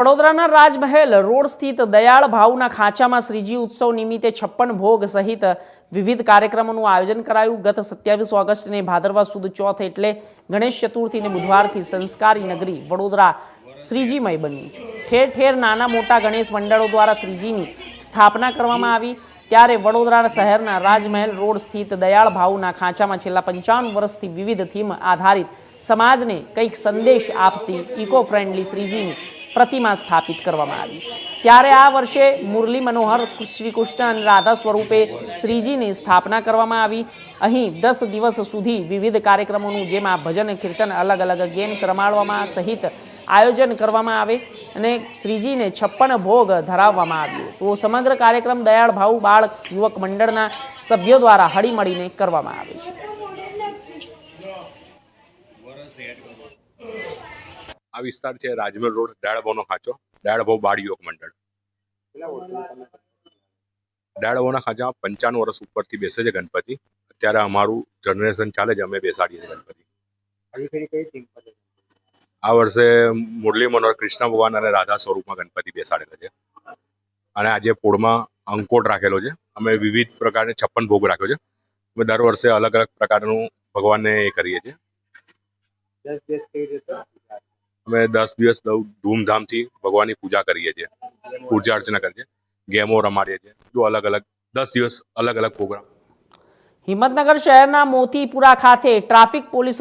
વડોદરાના રાજમહેલ રોડ સ્થિત દયાળ ભાવના ખાંચામાં શ્રીજી ઉત્સવ નિમિત્તે છપ્પન ભોગ સહિત વિવિધ કાર્યક્રમોનું આયોજન કરાયું. ગત સત્યાવીસ ઓગસ્ટને ભાદરવા સુદ ચોથ એટલે ગણેશ ચતુર્થીને બુધવારથી સંસ્કારી નગરી વડોદરા શ્રીજીમય બન્યું છે. ઠેર ઠેર નાના મોટા ગણેશ મંડળો દ્વારા શ્રીજીની સ્થાપના કરવામાં આવી. ત્યારે વડોદરા શહેરના રાજમહેલ રોડ સ્થિત દયાળ ભાવના ખાંચામાં છેલ્લા પંચાવન વર્ષથી વિવિધ થીમ આધારિત સમાજને કંઈક સંદેશ આપતી ઇકો ફ્રેન્ડલી શ્રીજીની પ્રતિમા સ્થાપિત કરવામાં આવી. ત્યારે આ વર્ષે મુરલી મનોહર શ્રી કૃષ્ણ અને રાધા સ્વરૂપે શ્રીજીની સ્થાપના કરવામાં આવી. અહીં દસ દિવસ સુધી વિવિધ કાર્યક્રમોનું, જેમાં ભજન, કીર્તન અલગ અલગ ગેમ્સ રમાડવામાં સહિત આયોજન કરવામાં આવે અને શ્રીજીને છપ્પન ભોગ ધરાવવામાં આવ્યો. તો સમગ્ર કાર્યક્રમ દયાળ ભાવ બાળ યુવક મંડળના સભ્યો દ્વારા હળીમળીને કરવામાં આવે છે. આ વિસ્તાર છે રાજમહેલ રોડ ડાળભાવનો ખાંચો ડાળભાવ બાળ યુવક મંડળ. ડાળભાવના ખાંચામાં પંચાણું વર્ષ ઉપરથી બેસે છે ગણપતિ. અત્યારે અમારું જનરેશન ચાલે છે અમે બેસાડીએ છીએ ગણપતિ? આ વર્ષે મુરલી મનોહર કૃષ્ણ ભગવાન અને રાધા સ્વરૂપમાં ગણપતિ બેસાડેલા છે. અને આજે પોળમાં અંકોટ રાખેલો છે. અમે વિવિધ પ્રકારની છપ્પન ભોગ રાખ્યો છે. અમે દર વર્ષે અલગ અલગ પ્રકારનું ભગવાનને એ કરીએ છીએ. દસ દિવસ કઈ રીતે અમે દસ દિવસ બહુ ધૂમધામથી ભગવાનની પૂજા કરીએ છીએ. પૂજા અર્ચના કરીએ છીએ. ગેમો રમાડીએ છીએ. જો અલગ અલગ, દસ દિવસ અલગ અલગ પ્રોગ્રામ હિંમતનગર શહેરના મોતીપુરા ખાતે ટ્રાફિક પોલીસ